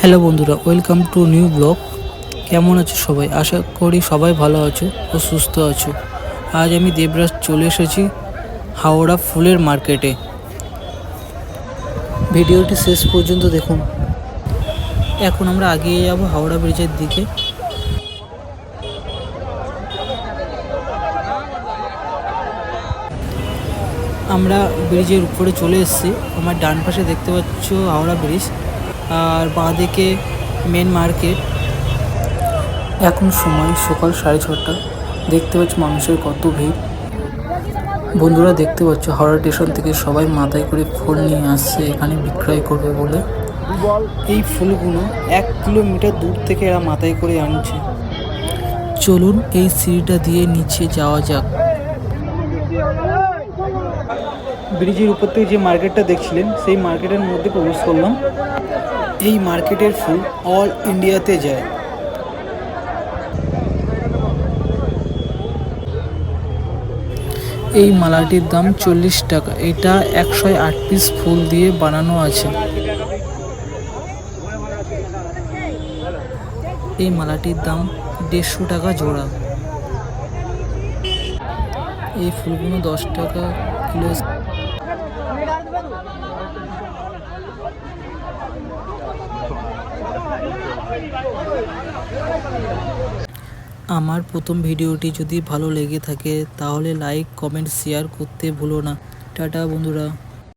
Hello বন্ধুরা, welcome to new blog. কেমন আছো সবাই? আশা করি সবাই ভালো আছো ও সুস্থ আছো। আজ আমি দেবরাজ চলে এসেছি হাওড়া ফুলের মার্কেটে। ভিডিওটি শেষ পর্যন্ত দেখুন। এখন আমরা আগিয়ে যাব হাওড়া ব্রিজের দিকে। আমরা ব্রিজের উপরে চলে এসেছি। আমার ডান পাশে দেখতে পাচ্ছ হাওড়া ব্রিজ। আর বাঁ দিকে মেন মার্কেট এখন সময় সকাল সাড়ে ছটা। দেখতে পাচ্ছ মানুষের কত ভিড়। বন্ধুরা দেখতে পাচ্ছ হাওড়া স্টেশন থেকে সবাই মাথায় করে ফুল নিয়ে আসছে, এখানে বিক্রয় করবে বলে। এই ফুলগুলো এক কিলোমিটার দূর থেকে এরা মাথায় করে আনছে। চলুন এই সিঁড়িটা দিয়ে নিচে যাওয়া যাক। ব্রিজের উপর থেকে যে মার্কেটটা দেখছিলেন, সেই মার্কেটের মধ্যে প্রবেশ করলাম। এই মার্কেটের ফুল অল ইন্ডিয়াতে যায়। এই মালাটির দাম চল্লিশ টাকা। এটা একশো আট পিস ফুল দিয়ে বানানো আছে। এই মালাটির দাম দেড়শো টাকা জোড়া। এই ফুলগুলো দশ টাকা কিলো আমার প্রথম ভিডিওটি যদি ভালো লেগে থাকে, তাহলে লাইক কমেন্ট শেয়ার করতে ভুলো না। টাটা বন্ধুরা।